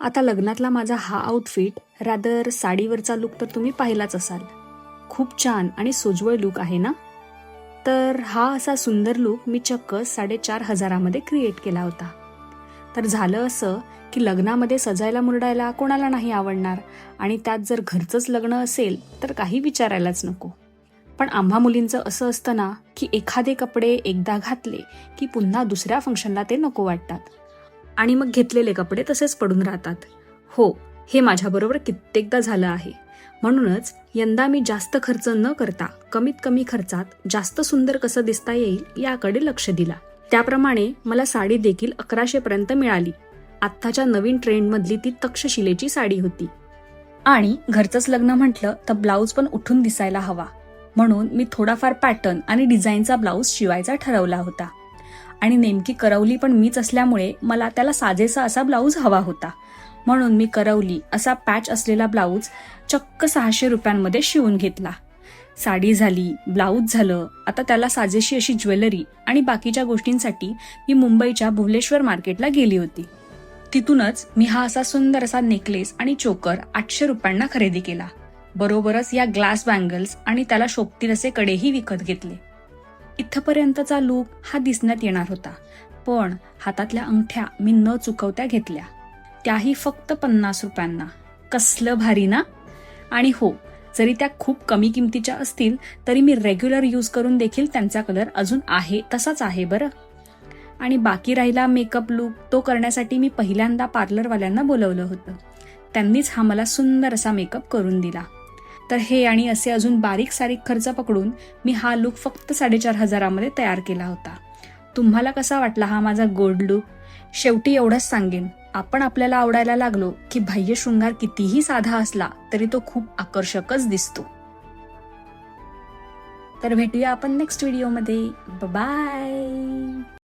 आता लग्नातला माझा हा आउटफिट रादर साडीवरचा लुक तर तुम्ही पाहिलाच असाल. खूप छान आणि सोज्वळ लुक आहे ना? तर हा असा सुंदर लुक मी चक्क साडेचार हजारामध्ये क्रिएट केला होता. तर झालं असं की लग्नामध्ये सजायला मुरडायला कोणाला नाही आवडणार आणि त्यात जर घरचंच लग्न असेल तर काही विचारायलाच नको. पण आम्हा मुलींचं असं असतं ना की एखादे कपडे एकदा घातले की पुन्हा दुसऱ्या फंक्शनला ते नको वाटतात. आणि मग घेतलेले कपडे तसेच पडून राहतात. हो हे माझ्याबरोबर कित्येकदा झालं आहे. म्हणूनच यंदा मी जास्त खर्च न करता कमीत कमी खर्चात जास्त सुंदर कसं दिसता येईल याकडे लक्ष दिला. त्याप्रमाणे मला साडी देखील अकराशेपर्यंत मिळाली. आत्ताच्या नवीन ट्रेंडमधली ती तक्षशिलेची साडी होती. आणि घरचंच लग्न म्हटलं तर ब्लाऊज पण उठून दिसायला हवा. म्हणून मी थोडाफार पॅटर्न आणि डिझाईनचा ब्लाऊज शिवायचा ठरवला होता. आणि नेमकी करवली पण मीच असल्यामुळे मला त्याला साजेसा असा ब्लाऊज हवा होता. म्हणून मी करवली असा पॅच असलेला ब्लाऊज चक्क सहाशे रुपयांमध्ये शिवून घेतला. साडी झाली ब्लाऊज झालं आता त्याला साजेशी अशी ज्वेलरी आणि बाकीच्या गोष्टींसाठी मी मुंबईच्या भुवलेश्वर मार्केटला गेली होती. तिथूनच मी हा असा सुंदर असा नेकलेस आणि चोकर आठशे रुपयांना खरेदी केला. बरोबरच या ग्लास बँगल्स आणि त्याला शोभतील असे कडेही विकत घेतले. इथपर्यंतचा लूक हा दिसण्यात येणार होता. पण हातातल्या अंगठ्या मी न चुकवत्या घेतल्या. त्याही फक्त पन्नास रुपयांना. कसलं भारी ना? आणि हो जरी त्या खूप कमी किमतीच्या असतील तरी मी रेग्युलर यूज करून देखील त्यांचा कलर अजून आहे तसाच आहे बरं. आणि बाकी राहिला मेकअप लुक तो करण्यासाठी मी पहिल्यांदा पार्लरवाल्यांना बोलवलं होतं. त्यांनीच हा मला सुंदर असा मेकअप करून दिला. तर हे आणि असे अजून बारीक सारीक खर्च पकडून मी हा लुक फक्त साडेचार हजारामध्ये तयार केला होता. तुम्हाला कसा वाटला हा माझा गोल्ड लुक शेवटी एवढंच सांगेन. आपण आपल्याला आवडायला लागलो की बाह्य शृंगार कितीही साधा असला तरी तो खूप आकर्षकच दिसतो. तर भेटूया आपण नेक्स्ट व्हिडिओमध्ये बाय